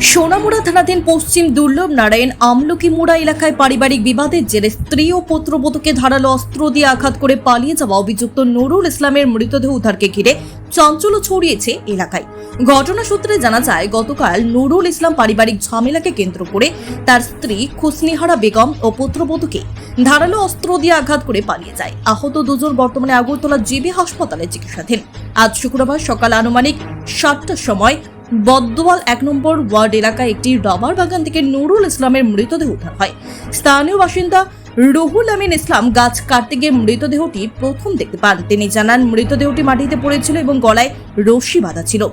সোনামুড়া থানাধীন পশ্চিম দুর্লভ নারায়ণ আমলকি মোড়া এলাকায় পারিবারিক বিবাদের জেরে স্ত্রী ও পুত্রবধূকে ধারালো অস্ত্র দিয়ে আঘাত করে পালিয়ে যাওয়া অভিযুক্ত নুরুল ইসলামের মৃতদেহ উদ্ধারকে ঘিরে চাঞ্চল্য ছড়িয়েছে এলাকায়। ঘটনা সূত্রে জানা যায়, গতকাল নুরুল ইসলাম পারিবারিক ঝামেলাকে কেন্দ্র করে তার স্ত্রী খুসনিহারা বেগম ও পুত্রবধূকে ধারালো অস্ত্র দিয়ে আঘাত করে পালিয়ে যায়। আহত দুজন বর্তমানে আগরতলা জিবি হাসপাতালে চিকিৎসাধীন। আজ শুক্রবার সকাল আনুমানিক সাতটার সময় বদ্দোয়াল এক নম্বর ওয়ার্ড এলাকায় একটি রাবার বাগান থেকে নুরুল ইসলামের মৃতদেহ উদ্ধার হয়। স্থানীয় বাসিন্দা রুহুল আমিন ইসলাম গাছ কাটতে গিয়ে মৃতদেহটি প্রথম দেখতে পান। তিনি জানান, মৃতদেহটি মাটিতে পড়েছিল এবং গলায় রশি বাঁধা ছিল।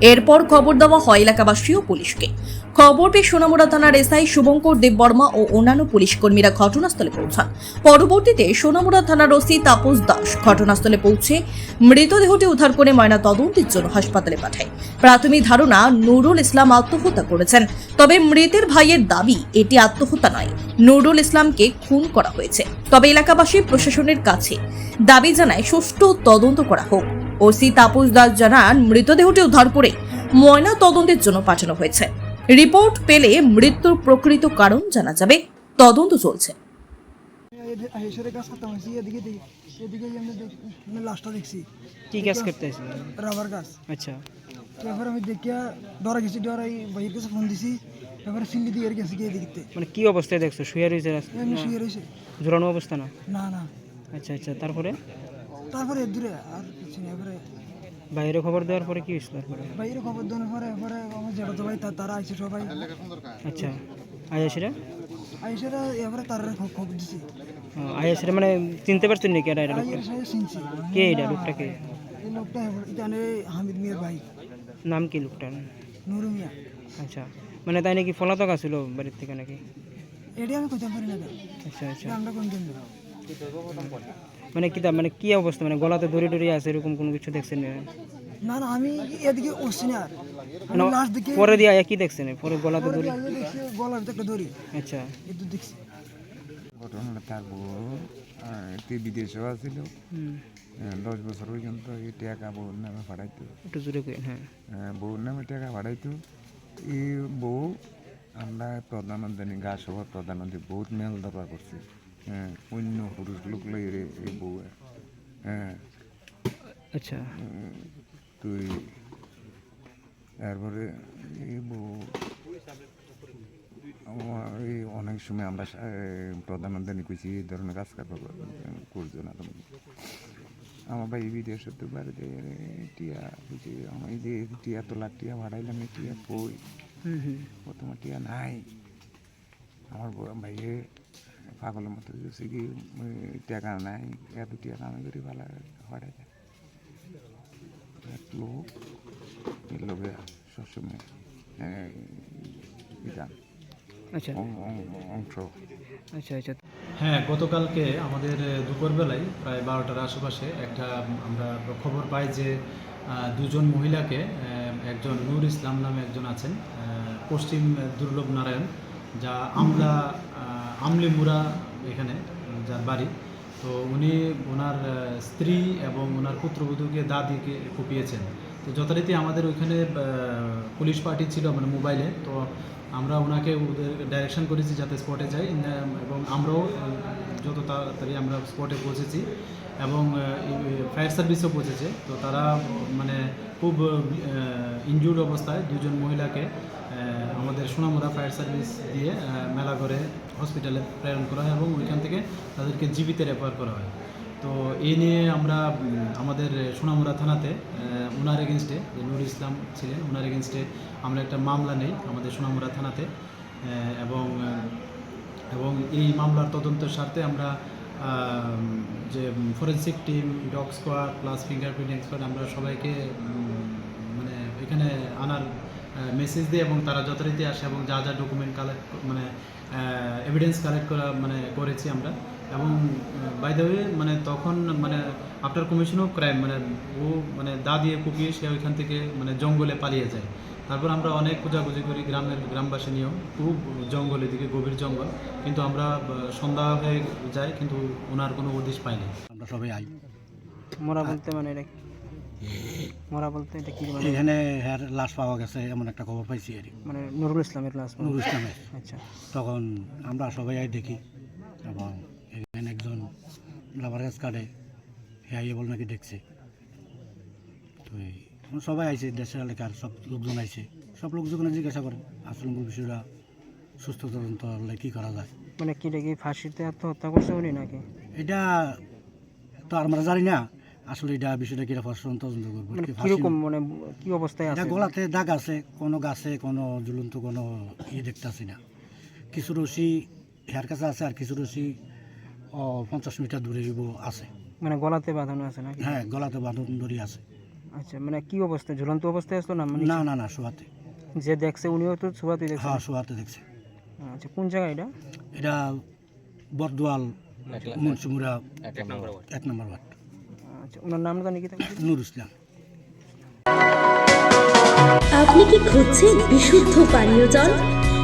এরপর খবর দেওয়া হয় এলাকাবাসী ও পুলিশকে। খবর পেয়ে সোনামুড়া থানার এসআই শুভঙ্কর দেববর্মা ও অন্যান্য পুলিশ কর্মীরা ঘটনাস্থলে পৌঁছান। পরবর্তীতে সোনামুড়া থানার ওসি তাপস দাস ঘটনাস্থলে পৌঁছে মৃতদেহটি উদ্ধার করে ময়না তদন্তের জন্য হাসপাতালে পাঠায়। প্রাথমিক ধারণা নুরুল ইসলাম আত্মহত্যা করেছেন। তবে মৃতের ভাইয়ের দাবি এটি আত্মহত্যা নয় নুরুল ইসলামকে খুন করা হয়েছে। তবে এলাকাবাসী প্রশাসনের কাছে দাবি জানায় সুষ্ঠু তদন্ত করা হোক। ওসি তাপস দাস জানান মৃতদেহটি উদ্ধার করে ময়না তদন্তের জন্য পাঠানো হয়েছে। রিপোর্ট পেলে মৃত্যুর প্রকৃত কারণ জানা যাবে। তদন্ত চলছে। হেসের গাছ খতম হয়েছে এদিকে দেখি এদিকে আমি দেখ- আমি লাস্টটা দেখছি কি কাজ করতে আসলে রাবার গাছ। আচ্ছা। তারপর আমি দেখিয়া ডরা গেছি ডরাই ভাইয়ের কাছে ফোন দিছি। তারপরে সিল্লি দিয়ে গেছি গিয়ে এদিকে মানে কি অবস্থায় দেখছ? শুয়ে রয়েছে এমনি শুয়ে রয়েছে। ঝুলানো অবস্থা না? না না। আচ্ছা আচ্ছা তারপরে? তারপরে দূরে আর কিছু নেই এবারে বাইরে খবর দেওয়ার পরে কি হয়েছে তারপরে? বাইরে খবর দেওয়ার পরে এবারে আমার জেঠাতো ভাই তারা আইছে সবাই। আচ্ছা আয়াসিরা? আইসেরা এবারে তারা খবর দিছি। আয়াসিরা মানে চিনতে পারছেন নাকি এটা কে এটা? লোকটা কে? লোকটা জানে হামিদ মিয়ার ভাই। নাম কি লোকটার? নুরু মিয়া আচ্ছা মানে তাই নাকি পলাতক আছিল বাড়ির থেকে নাকি? এটি আমি কইতে পারি না আচ্ছা আচ্ছা। আমরা কোন দিন মানে কি তা- মানে কি অবস্থা? মানে গলাতে দড়ি দড়ি আছে এরকম কোনো কিছু দেখছেন না? না না আমি এদিকে উঠছি না আর। আমি মানে লাস্ট দিকে পরে দিয়ে কি দেখছেন? পরে গলাতে দড়ি? গলার একটা দড়ি। আচ্ছা। এদু দেখছি। ঘটনাটা তার বউ। একটি বিদেশেও আহ, দশ বছর পর্যন্ত এই টাকা বউর নামে পাঠাইতো একটু জোরে হ্যাঁ। আহ, বউর নামে টাকা পাঠাইতো এই বউ আমরা প্রধানমন্ত্রী গা সভার প্রধানমন্ত্রী বহুত মেল দরবার করছি। হ্যাঁ অন্য পুরুষ লোক লই রে এই বউ। হ্যাঁ। আচ্ছা। তুই তারপরে এই বউ এই অনেক সময় আমরা প্রধানমন্ত্রী এই ধরনের কাজ কারবার করছ না তুমি। আমার ভাই বিদেশ তো বাড়িতে টিয়া বুঝি আমার এই যে টিয়া তোলা টিয়া ভাড়াইলাম টিয়া হুম ও তোমার টিয়া নাই। আমার ভাইয়ে পাগলের মতো গেছে কি ওই টাকা নাই এত টিয়া কামে করি ভালো ভাড়াই এক লোক লোকে সবসময় আচ্ছা। অংশ। আচ্ছা আচ্ছা। হ্যাঁ গতকালকে আমাদের দুপুরবেলায় প্রায় বারোটার আশেপাশে একটা আমরা খবর পাই যে দুজন মহিলাকে একজন নূর ইসলাম নামে একজন আছেন পশ্চিম দুর্লভ নারায়ণ যা আমলা আহ, আমলিমুরা এখানে যার বাড়ি। তো উনি ওনার স্ত্রী এবং ওনার পুত্রবধূকে দাদিকে কুপিয়েছেন। তো যথারীতি আমাদের ওইখানে পুলিশ পার্টি ছিল মানে মোবাইলে তো আমরা ওনাকে ওদের ডাইরেকশন করেছি যাতে স্পটে যাই এবং আমরাও যত তাড়াতাড়ি আমরা স্পটে পৌঁছেছি, এবং ফায়ার সার্ভিসও পৌঁছেছে। তো তারা মানে খুব ইনজুর্ড অবস্থায় দুজন মহিলাকে আমাদের সোনামুড়া ফায়ার সার্ভিস দিয়ে মেলা করে হসপিটালে প্রেরণ করা হয় এবং ওইখান থেকে তাদেরকে জীবিত রেফার করা হয়। তো এই নিয়ে আমরা আমাদের সোনামুড়া থানাতে ওনার এগেনস্টে যে নুর ইসলাম ছিলেন ওনার এগেনস্টে আমরা একটা মামলা নেই আমাদের সোনামুড়া থানাতে এবং এবং এই মামলার তদন্তের স্বার্থে আমরা যে forensic team, dog squad, plus fingerprint expert আমরা সবাইকে মানে এখানে আনার মেসেজ দিই এবং তারা যথারীতি আসে এবং যা যা ডকুমেন্ট কালেক্ট মানে এভিডেন্স কালেক্ট করা মানে করেছি আমরা। এবং বাই দ্য ওয়ে মানে তখন মানে আফটার কমিশন অফ ক্রাইম মানে ও মানে দা দিয়ে কুপিয়ে সে ওইখান থেকে মানে জঙ্গলে পালিয়ে যায়। তারপর আমরা অনেক খোঁজাখুঁজি করি গ্রামের গ্রামবাসী নিয়েও খুব জঙ্গলের দিকে গভীর জঙ্গল। কিন্তু আমরা সন্ধ্যা হয়ে যায় কিন্তু ওনার কোনো উদ্দেশ্য পাইনি। আমরা সবাই আই। মরা বলতে মানে এটা মরা বলতে এটা কি মানে? এখানে হ্যার লাশ পাওয়া গেছে এমন একটা খবর পাইছি আর কি, মানে নুরুল ইসলামের লাশ নুরুল ইসলামের। আচ্ছা। তখন আমরা সবাই আই দেখি এবং এখানে একজন লাভার গাছ কাটে হে আইয়ে বল নাকি দেখছে। তো এই সবাই আইছে দেশের এলাকার সব লোকজন আইছে। সব লোকজন জিজ্ঞাসা করে আসলে বিষয়টা সুস্থ তদন্ত হলে কী করা যায়? মানে কি কি ফাঁসিতে আত্মহত্যা করছে উনি নাকি? এটা তো আমরা জানি না। আসলে এটা বিষয়টা কিরা ফার্স্ট তদন্ত করব। মানে কি কীরকম মানে কি অবস্থায় আছে? গলাতে দাগ আছে কোনো গাছে কোনো ঝুলন্ত কোনো ই দেখতেছি না। কিছু রশি হেয়ার কাছে আছে আর কিছু রশি পঞ্চাশ মিটার দূরে আছে। মানে গলাতে বাঁধানো আছে নাকি? হ্যাঁ গলাতে বাঁধন দড়ি আছে। আচ্ছা মানে কি অবস্থায় ঝুলন্ত অবস্থায় আসলো না? মানে না না না শোয়াতে যে দেখছে উনিও তো ছুয়াতে দেখছে। হ্যাঁ শোয়াতে দেখছে। আচ্ছা কোন জায়গায় এটা? এটা বরদোয়াল মুন্সিমুরা এক নম্বর ওয়ার্ড। আচ্ছা ওনার নাম জানি কি থাকে নুর ইসলাম। আপনি কি খুঁজছেন বিশুদ্ধ পানীয় জল?